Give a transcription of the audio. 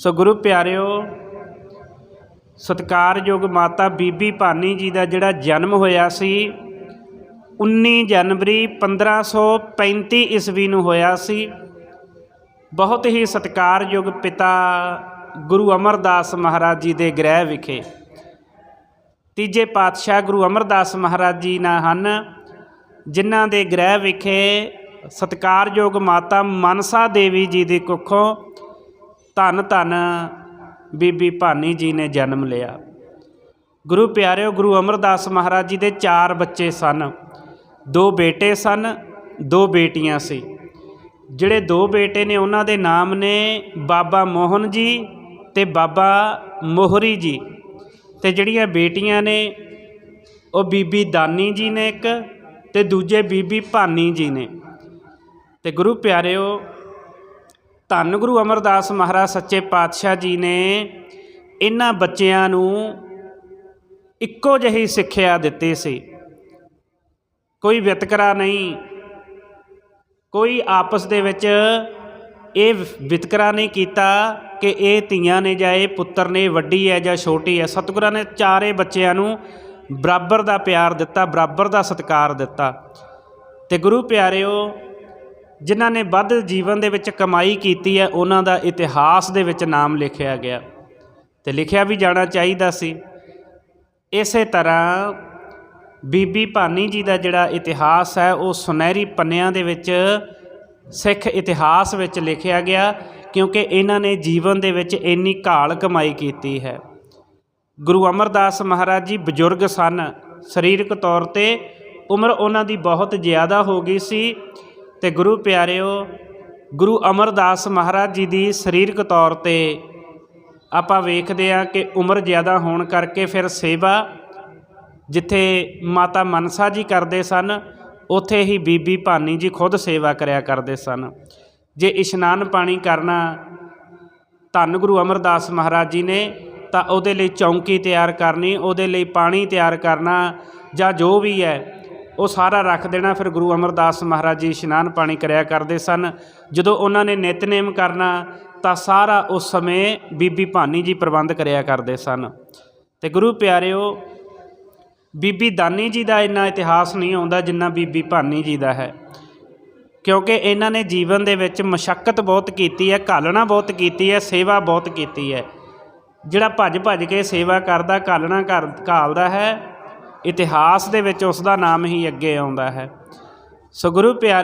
ਸੋ ਗੁਰੂ ਪਿਆਰਿਓ, ਸਤਿਕਾਰਯੋਗ ਮਾਤਾ ਬੀਬੀ ਭਾਨੀ ਜੀ ਦਾ ਜਿਹੜਾ ਜਨਮ ਹੋਇਆ ਸੀ 19 ਜਨਵਰੀ 1535 ਈਸਵੀ ਨੂੰ ਹੋਇਆ ਸੀ। ਬਹੁਤ ਹੀ ਸਤਿਕਾਰਯੋਗ ਪਿਤਾ ਗੁਰੂ ਅਮਰਦਾਸ ਮਹਾਰਾਜ ਜੀ ਦੇ ਗ੍ਰਹਿ ਵਿਖੇ। ਤੀਜੇ ਪਾਤਸ਼ਾਹ ਗੁਰੂ ਅਮਰਦਾਸ ਮਹਾਰਾਜ ਜੀ ਨਾ ਹਨ, ਜਿਨ੍ਹਾਂ ਦੇ ਗ੍ਰਹਿ ਵਿਖੇ ਸਤਿਕਾਰਯੋਗ ਮਾਤਾ ਮਨਸਾ ਦੇਵੀ ਜੀ ਦੀ ਕੁੱਖੋਂ ਧੰਨ ਧੰਨ ਬੀਬੀ ਭਾਨੀ ਜੀ ਨੇ ਜਨਮ ਲਿਆ। ਗੁਰੂ ਪਿਆਰਿਓ, ਗੁਰੂ ਅਮਰਦਾਸ ਮਹਾਰਾਜ ਜੀ ਦੇ ਚਾਰ ਬੱਚੇ ਸਨ। ਦੋ ਬੇਟੇ ਸਨ, ਦੋ ਬੇਟੀਆਂ ਸੀ। ਜਿਹੜੇ ਦੋ ਬੇਟੇ ਨੇ, ਉਹਨਾਂ ਦੇ ਨਾਮ ਨੇ ਬਾਬਾ ਮੋਹਨ ਜੀ ਤੇ ਬਾਬਾ ਮੋਹਰੀ ਜੀ। ਤੇ ਜਿਹੜੀਆਂ ਬੇਟੀਆਂ ਨੇ, ਉਹ ਬੀਬੀ ਦਾਨੀ ਜੀ ਨੇ ਇੱਕ ਤੇ ਦੂਜੇ ਬੀਬੀ ਭਾਨੀ ਜੀ ਨੇ। ਤੇ ਗੁਰੂ ਪਿਆਰਿਓ ਧੰਨ ਗੁਰੂ ਅਮਰਦਾਸ ਮਹਾਰਾਜ ਸੱਚੇ ਪਾਤਸ਼ਾਹ ਜੀ ਨੇ ਇਹਨਾਂ ਬੱਚਿਆਂ ਨੂੰ ਇੱਕੋ ਜਿਹੀ ਸਿੱਖਿਆ ਦਿੱਤੀ ਸੀ। ਕੋਈ ਵਿਤਕਰਾ ਨਹੀਂ, ਕੋਈ ਆਪਸ ਦੇ ਵਿੱਚ ਇਹ ਵਿਤਕਰਾ ਨਹੀਂ ਕੀਤਾ ਕਿ ਇਹ ਧੀਆਂ ਨੇ ਜਾਂ ਇਹ ਪੁੱਤਰ ਨੇ, ਵੱਡੀ ਹੈ ਜਾਂ ਛੋਟੀ ਹੈ, ਸਤਿਗੁਰਾਂ ਨੇ ਚਾਰੇ ਬੱਚਿਆਂ ਨੂੰ ਬਰਾਬਰ ਦਾ ਪਿਆਰ ਦਿੱਤਾ, ਬਰਾਬਰ ਦਾ ਸਤਿਕਾਰ ਦਿੱਤਾ। ਤੇ ਗੁਰੂ ਪਿਆਰਿਓ ਜਿਨ੍ਹਾਂ ਨੇ ਵੱਧ ਜੀਵਨ ਦੇ ਵਿੱਚ ਕਮਾਈ ਕੀਤੀ ਹੈ, ਉਹਨਾਂ ਦਾ ਇਤਿਹਾਸ ਦੇ ਵਿੱਚ ਨਾਮ ਲਿਖਿਆ ਗਿਆ। ਤੇ ਲਿਖਿਆ ਵੀ ਜਾਣਾ ਚਾਹੀਦਾ ਸੀ। ਇਸੇ ਤਰ੍ਹਾਂ ਬੀਬੀ ਭਾਨੀ ਜੀ ਦਾ ਜਿਹੜਾ ਇਤਿਹਾਸ ਹੈ, ਉਹ ਸੁਨਹਿਰੀ ਪੰਨਿਆਂ ਦੇ ਵਿੱਚ, ਸਿੱਖ ਇਤਿਹਾਸ ਵਿੱਚ ਲਿਖਿਆ ਗਿਆ, ਕਿਉਂਕਿ ਇਹਨਾਂ ਨੇ ਜੀਵਨ ਦੇ ਵਿੱਚ ਇੰਨੀ ਘਾਲ ਕਮਾਈ ਕੀਤੀ ਹੈ। ਗੁਰੂ ਅਮਰਦਾਸ ਮਹਾਰਾਜ ਜੀ ਬਜ਼ੁਰਗ ਸਨ। ਸਰੀਰਕ ਤੌਰ ਤੇ ਉਮਰ ਉਹਨਾਂ ਦੀ ਬਹੁਤ ਜ਼ਿਆਦਾ ਹੋ ਗਈ ਸੀ। ਤੇ ਗੁਰੂ ਪਿਆਰਿਓ, ਗੁਰੂ ਅਮਰਦਾਸ ਮਹਾਰਾਜ ਜੀ ਦੀ ਸਰੀਰਕ ਤੌਰ ਤੇ ਆਪਾਂ ਵੇਖਦੇ ਆ ਕਿ ਉਮਰ ਜ਼ਿਆਦਾ ਹੋਣ ਕਰਕੇ ਫਿਰ ਸੇਵਾ ਜਿੱਥੇ ਮਾਤਾ ਮਨਸਾ ਜੀ ਕਰਦੇ ਸਨ, ਉੱਥੇ ਹੀ ਬੀਬੀ ਭਾਨੀ ਜੀ ਖੁਦ ਸੇਵਾ ਕਰਿਆ ਕਰਦੇ ਸਨ। ਜੇ ਇਸ਼ਨਾਨ ਪਾਣੀ ਕਰਨਾ ਧੰਨ ਗੁਰੂ ਅਮਰਦਾਸ ਮਹਾਰਾਜ ਜੀ ਨੇ, ਤਾਂ ਉਹਦੇ ਲਈ ਚੌਂਕੀ ਤਿਆਰ ਕਰਨੀ, ਉਹਦੇ ਲਈ ਪਾਣੀ ਤਿਆਰ ਕਰਨਾ ਜਾਂ ਜੋ ਵੀ ਹੈ ਉਹ ਸਾਰਾ ਰੱਖ ਦੇਣਾ। ਫਿਰ ਗੁਰੂ ਅਮਰਦਾਸ ਮਹਾਰਾਜ ਜੀ ਇਸ਼ਨਾਨ ਪਾਣੀ ਕਰਿਆ ਕਰਦੇ ਸਨ। ਜਦੋਂ ਉਹਨਾਂ ਨੇ ਨਿਤਨੇਮ ਕਰਨਾ, ਤਾਂ ਸਾਰਾ ਉਸ ਸਮੇਂ ਬੀਬੀ ਭਾਨੀ ਜੀ ਪ੍ਰਬੰਧ ਕਰਿਆ ਕਰਦੇ ਸਨ। ਤੇ ਗੁਰੂ ਪਿਆਰਿਓ, ਬੀਬੀ ਦਾਨੀ ਜੀ ਦਾ ਇੰਨਾ ਇਤਿਹਾਸ ਨਹੀਂ ਆਉਂਦਾ ਜਿੰਨਾ ਬੀਬੀ ਭਾਨੀ ਜੀ ਦਾ ਹੈ। ਕਿਉਂਕਿ ਇਹਨਾਂ ਨੇ ਜੀਵਨ ਦੇ ਵਿੱਚ ਮਸ਼ੱਕਤ ਬਹੁਤ ਕੀਤੀ ਹੈ, ਘਾਲਣਾ ਬਹੁਤ ਕੀਤੀ ਹੈ, ਸੇਵਾ ਬਹੁਤ ਕੀਤੀ ਹੈ। ਜਿਹੜਾ ਭੱਜ ਭੱਜ ਕੇ ਸੇਵਾ ਕਰਦਾ, ਘਾਲਣਾ ਘਰ ਘਾਲਦਾ ਹੈ ਇਤਿਹਾਸ ਦੇ ਵਿੱਚ ਉਸ ਦਾ ਨਾਮ ਹੀ ਅੱਗੇ ਆਉਂਦਾ ਹੈ। ਸੋ ਗੁਰੂ ਪਿਆਰੇ